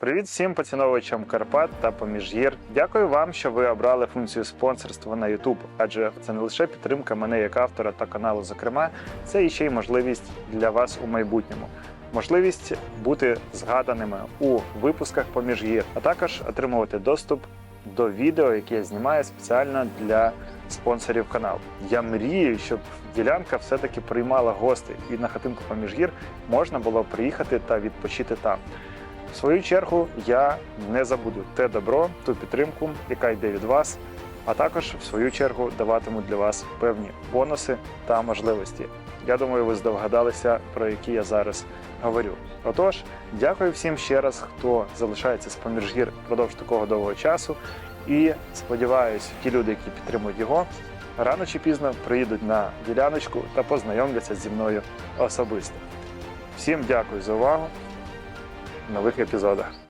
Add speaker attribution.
Speaker 1: Привіт всім поціновувачам Карпат та Поміжгір. Дякую вам, що ви обрали функцію спонсорства на YouTube, адже це не лише підтримка мене як автора та каналу, зокрема, це і ще й можливість для вас у майбутньому. Можливість бути згаданими у випусках Поміжгір, а також отримувати доступ до відео, яке я знімаю спеціально для спонсорів каналу. Я мрію, щоб ділянка все-таки приймала гостей, і на хатинку Поміжгір можна було приїхати та відпочити там. В свою чергу я не забуду те добро, ту підтримку, яка йде від вас, а також в свою чергу даватиму для вас певні бонуси та можливості. Я думаю, ви здогадалися, про які я зараз говорю. Отож, дякую всім ще раз, хто залишається з поміж гір впродовж такого довгого часу. І сподіваюся, ті люди, які підтримують його, рано чи пізно приїдуть на діляночку та познайомляться зі мною особисто. Всім дякую за увагу. Нових епізодах.